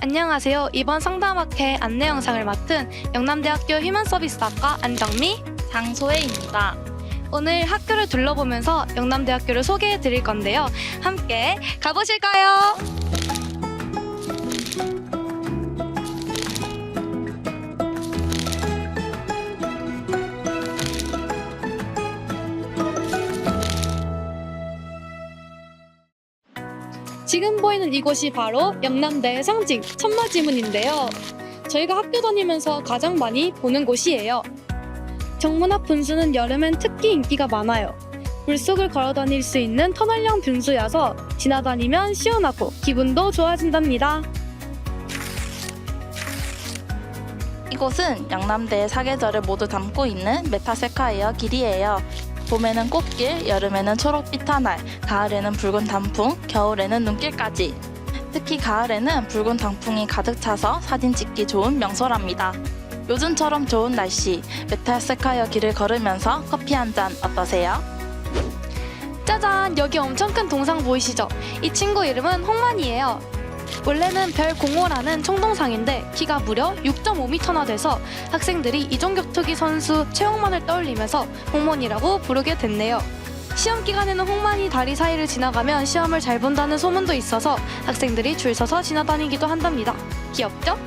안녕하세요. 이번 상담학회 안내 영상을 맡은 영남대학교 휴먼서비스학과 안정미. 장소혜입니다. 오늘 학교를 둘러보면서 영남대학교를 소개해 드릴 건데요. 함께 가보실까요? 지금 보이는 이곳이 바로 영남대의 상징 천마지문인데요. 저희가 학교 다니면서 가장 많이 보는 곳이에요. 정문 앞 분수는 여름엔 특히 인기가 많아요. 물속을 걸어 다닐 수 있는 터널형 분수여서 지나다니면 시원하고 기분도 좋아진답니다. 이곳은 영남대의 사계절을 모두 담고 있는 메타세카이어 길이에요. 봄에는 꽃길, 여름에는 초록빛 터널, 가을에는 붉은 단풍, 겨울에는 눈길까지. 특히 가을에는 붉은 단풍이 가득 차서 사진 찍기 좋은 명소랍니다. 요즘처럼 좋은 날씨, 메타세카이어 길을 걸으면서 커피 한 잔 어떠세요? 짜잔! 여기 엄청 큰 동상 보이시죠? 이 친구 이름은 홍만이에요. 원래는 별 공호라는 총동상인데 키가 무려 6.5m나 돼서 학생들이 이종격투기 선수 최홍만을 떠올리면서 홍만이라고 부르게 됐네요. 시험 기간에는 홍만이 다리 사이를 지나가면 시험을 잘 본다는 소문도 있어서 학생들이 줄 서서 지나다니기도 한답니다. 귀엽죠?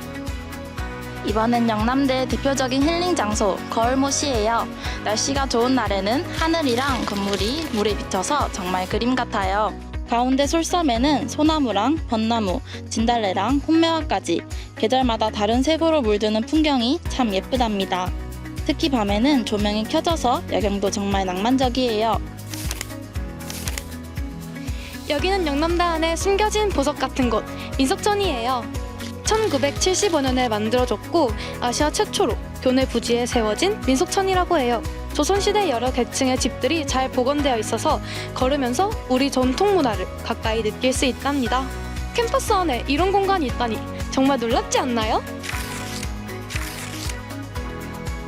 이번엔 영남대의 대표적인 힐링 장소 거울못이에요. 날씨가 좋은 날에는 하늘이랑 건물이 물에 비쳐서 정말 그림 같아요. 가운데 솔섬에는 소나무랑 벚나무, 진달래랑 혼매화까지 계절마다 다른 색으로 물드는 풍경이 참 예쁘답니다. 특히 밤에는 조명이 켜져서 야경도 정말 낭만적이에요. 여기는 영남대 안에 숨겨진 보석 같은 곳 민속촌이에요. 1975년에 만들어졌고 아시아 최초로 교내 부지에 세워진 민속촌이라고 해요. 조선시대 여러 계층의 집들이 잘 복원되어 있어서 걸으면서 우리 전통 문화를 가까이 느낄 수 있답니다. 캠퍼스 안에 이런 공간이 있다니 정말 놀랍지 않나요?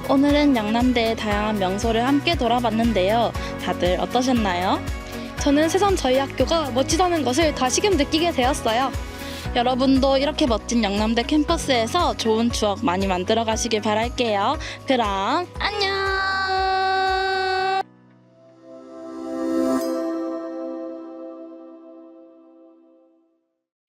오늘은 영남대의 다양한 명소를 함께 돌아봤는데요. 다들 어떠셨나요? 저는 새삼 저희 학교가 멋지다는 것을 다시금 느끼게 되었어요. 여러분도 이렇게 멋진 영남대 캠퍼스에서 좋은 추억 많이 만들어 가시길 바랄게요. 그럼 안녕!